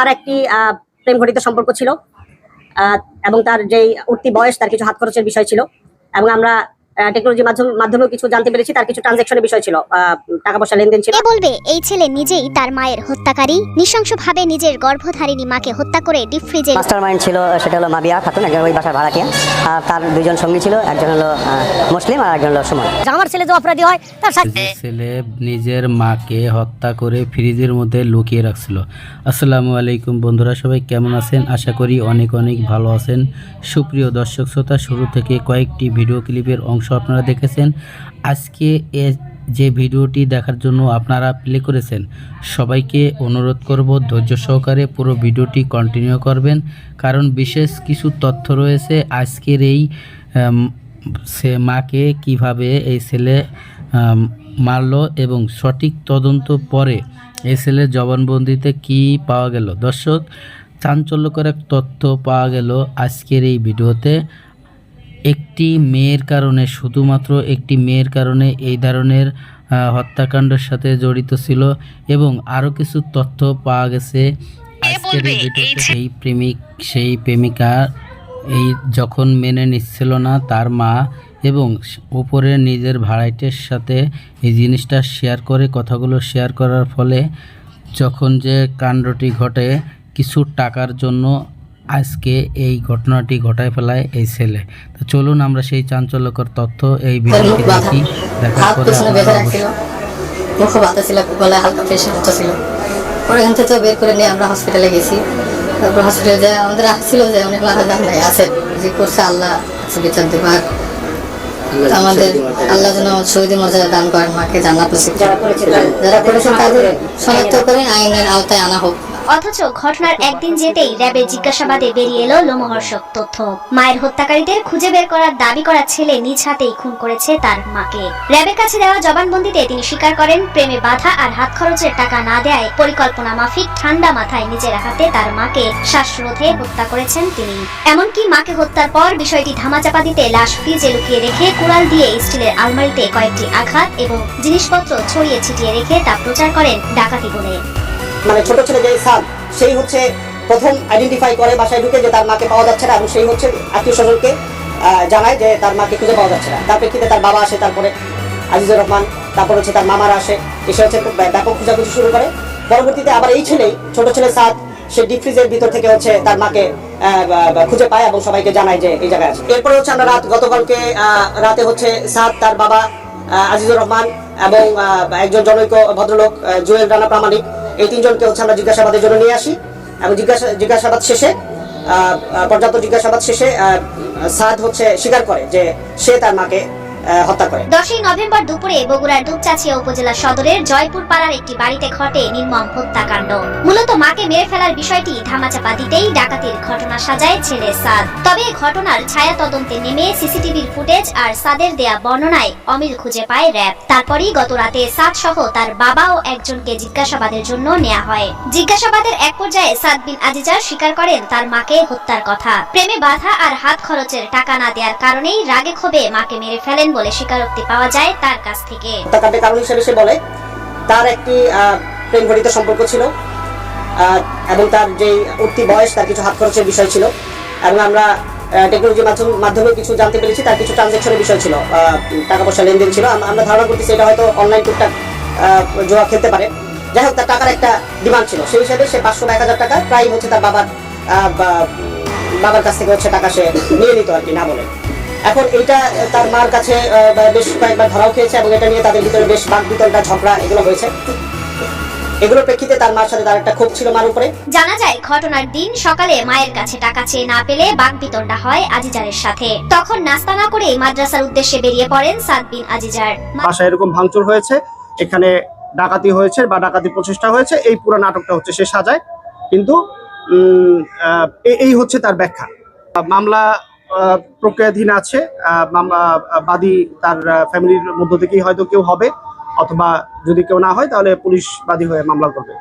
তার একটি প্রেম ঘটিত সম্পর্ক ছিল। এবং তার যেই উঠতি বয়স, তার কিছু হাত খরচের বিষয় ছিল। এবং আমরা টেকনোলজির মাধ্যমে মাধ্যমেও কিছু জানতে পেরেছি তার কিছু ট্রানজাকশনের বিষয় ছিল। টাকা পয়সা লেনদেন ছিল। বলবে এই ছেলে নিজেই তার মায়ের হত্যাকারী? নৃশংসভাবে নিজের গর্ভধারিণী মাকে হত্যা করে ডিপ ফ্রিজে মাস্টার মাইন্ড ছিল সেটা হলো মাবিয়া খাতুন একজন ওই বাসার ভাড়াটিয়া। আর তার দুইজন সঙ্গী ছিল একজন হলো মুসলিম আর একজন হলো সুমন। আমার ছেলে যে অপরাধী হয় তার যে ছেলে নিজের মাকে হত্যা করে ফ্রিজের মধ্যে লুকিয়ে রাখছিল। আসসালামু আলাইকুম বন্ধুরা সবাই কেমন আছেন? আশা করি অনেক অনেক ভালো আছেন। সুপ্রিয় দর্শক শ্রোতা শুরু থেকে কয়েকটি ভিডিও ক্লিপের অংশ আপনারা দেখেছেন। আজকে এ যে ভিডিওটি দেখার জন্য আপনারা প্লে করেছেন, সবাইকে অনুরোধ করব ধৈর্য সহকারে পুরো ভিডিওটি কন্টিনিউ করবেন। কারণ বিশেষ কিছু তথ্য রয়েছে আজকের এই সে মাকে কীভাবে এই ছেলে মারলো এবং সঠিক তদন্ত পরে এই ছেলের জবানবন্দিতে কি পাওয়া গেল। দর্শক, চাঞ্চল্যকর এক তথ্য পাওয়া গেল আজকের এই ভিডিওতে। একটি মেয়ের কারণে শুধুমাত্র একটি মেয়ের কারণে এই ধরনের হত্যাকাণ্ডের সাথে জড়িত ছিল এবং আরও কিছু তথ্য পাওয়া গেছে। আজকের এই ভিডিওতে সেই প্রেমিক সেই প্রেমিকা এই যখন মেনে নিচ্ছিল না তার মা এবং উপরে নিজের ভাড়াইটের সাথে এই জিনিসটা শেয়ার করে কথাগুলো শেয়ার করার ফলে যখন যে কাণ্ডটি ঘটে কিছু টাকার জন্য আজকে এই ঘটনাটি ঘটায় ফেলায় এই ছেলে। তো চলুন আমরা সেই চাঞ্চল্যকর তথ্য এই ভিডিওটি দেখি। দেখার হাত পরে আপনারা রাখছিল। মুখ বাতা ছিল গলায় হালকা প্রেশার হচ্ছিল। পরে এখান থেকে তো বের করে নিয়ে আমরা হসপিটালে গেছি। তারপর হসপিটালে যায় আমাদের আসছিল যে অনেক দাম নাই আছে। যে করছে আল্লাহ আছে বিচার দেবার আমাদের আল্লাহ যেন শহীদ মর্যাদা দান করেন মাকে নসিব করেন। যারা করেছেন তাদের শনাক্ত করে আইনের আওতায় আনা হোক। অথচ ঘটনার একদিন যেতেই র্যাবের জিজ্ঞাসাবাদে বেরিয়ে এলো লোমহর্ষক তথ্য। মায়ের হত্যাকারীদের খুঁজে বের করার দাবি করা ছেলে নিজ হাতেই খুন করেছে তার মাকে। র্যাবের কাছে দেওয়া জবানবন্দিতে তিনি স্বীকার করেন, প্রেমে বাধা আর হাত খরচের টাকা না দেয় পরিকল্পনা মাফিক ঠান্ডা মাথায় নিজের হাতে তার মাকে শ্বাসরোধে হত্যা করেছেন তিনি। এমনকি মাকে হত্যার পর বিষয়টি ধামাচাপা দিতে লাশ ফ্রিজে লুকিয়ে রেখে কুড়াল দিয়ে স্টিলের আলমারিতে কয়েকটি আঘাত এবং জিনিসপত্র ছড়িয়ে ছিটিয়ে রেখে তা প্রচার করেন ডাকাতি বলে। মানে ছোট ছেলে যে সাদ, সেই হচ্ছে প্রথম আইডেন্টিফাই করে বাসায় ঢুকে যে তার মাকে পাওয়া যাচ্ছে না, এবং সেই হচ্ছে আত্মীয় স্বজনকে জানায় যে তার মাকে খুঁজে পাওয়া যাচ্ছে না। তার প্রেক্ষিতে তার বাবা আসে, তারপরে আজিজুর রহমান, তারপর হচ্ছে তার মামারা আসে, এসে হচ্ছে ব্যাপক খোঁজাখুঁজি শুরু করে। পরবর্তীতে আবার এই ছেলেই, ছোট ছেলে সাদ, সে ডিপ ফ্রিজের ভিতর থেকে হচ্ছে তার মাকে খুঁজে পায় এবং সবাইকে জানায় যে এই জায়গায় আছে। এরপরে হচ্ছে আমরা রাত, গতকালকে রাতে হচ্ছে সাদ, তার বাবা আজিজুর রহমান এবং একজন জনৈক ভদ্রলোক জুয়েল রানা প্রামাণিক এই তিনজনকে হচ্ছে আমরা জিজ্ঞাসাবাদের জন্য নিয়ে আসি এবং জিজ্ঞাসা, জিজ্ঞাসাবাদ শেষে পর্যাপ্ত জিজ্ঞাসাবাদ শেষে সাদ হচ্ছে স্বীকার করে যে সে তার মাকে হত্যা করে। দশই নভেম্বর দুপুরে বগুড়ার দুপচাচিয়া উপজেলা সদরের জয়পুর পাড়ার একটি বাড়িতে ঘটে নির্মম হত্যাকাণ্ড। মূলত মাকে মেরে ফেলার বিষয়টি ধামাচাপা দিতেই ডাকাতির ঘটনা সাজায় ছেলে সাদ। তবে ঘটনার ছায়া তদন্তে নেমে সিসিটিভির ফুটেজ আর সাদের দেয়া বর্ণনায় অমিল খুঁজে পায় র্যাব। তারপরই গত রাতে সাদ সহ তার বাবা ও একজনকে জিজ্ঞাসাবাদের জন্য নেওয়া হয়। জিজ্ঞাসাবাদের এক পর্যায়ে সাদ বিন আজিজার স্বীকার করেন তার মাকে হত্যার কথা। প্রেমে বাধা আর হাত খরচের টাকা না দেওয়ার কারণেই রাগে ক্ষোভে মাকে মেরে ফেলেন বলে স্বীকারোক্তি পাওয়া যায় তার কাছ থেকে। কারণ হিসেবে সে বলে, তার একটি প্রেম ঘটিত সম্পর্ক ছিল এবং তার যে উঠতি বয়স, তার কিছু হাত খরচের বিষয় ছিল, এবং আমরা টেকনোলজির মাধ্যমে মাধ্যমে কিছু জানতে পেরেছি, তার কিছু ট্রানজাকশনের বিষয় ছিল টাকা পয়সা লেনদেন ছিল। আমরা ধারণা করতেছি এটা হয়তো অনলাইন টুকটাক জোয়া খেলতে পারে। যাই হোক, তার টাকার একটা ডিমান্ড ছিল। সেই হিসাবে সে পাঁচশো এক হাজার টাকা প্রায় হচ্ছে তার বাবার বাবার কাছ থেকে হচ্ছে টাকা সে নিয়ে নিত আর কি, না বলে। এখন এটা তার মার কাছে আহ, বেশ কয়েকবার ধরাও খেয়েছে এবং এটা নিয়ে তাদের ভিতরে বেশ বাক বিতণ্ডা ঝগড়া এগুলো হয়েছে। এগুলোর প্রেক্ষিতে তার মার সাথে তার একটা ক্ষোভ ছিল মার উপরে। জানা যায় ঘটনার দিন সকালে মায়ের কাছে টাকা চেয়ে না পেলে বাঘ বাগবিতণ্ডা হয় আজিজারের সাথে। তখন নাস্তা না করে মাদ্রাসার উদ্দেশ্যে বেরিয়ে পড়েন সাদ বিন আজিজার বাসায় এরকম ভাঙচুর হয়েছে এখানে ডাকাতি হয়েছে বা ডাকাতি প্রচেষ্টা হয়েছে এই পুরো নাটকটা হচ্ছে সে সাজায়। কিন্তু উম, আহ, এই হচ্ছে তার ব্যাখ্যা। মামলা প্রক্রিয়াধীন আছে। বাদী তার ফ্যামিলির মধ্য থেকেই হয়তো কেউ হবে, অথবা যদি কেউ না হয়, তাহলে পুলিশ বাদী হয়ে মামলা করবে।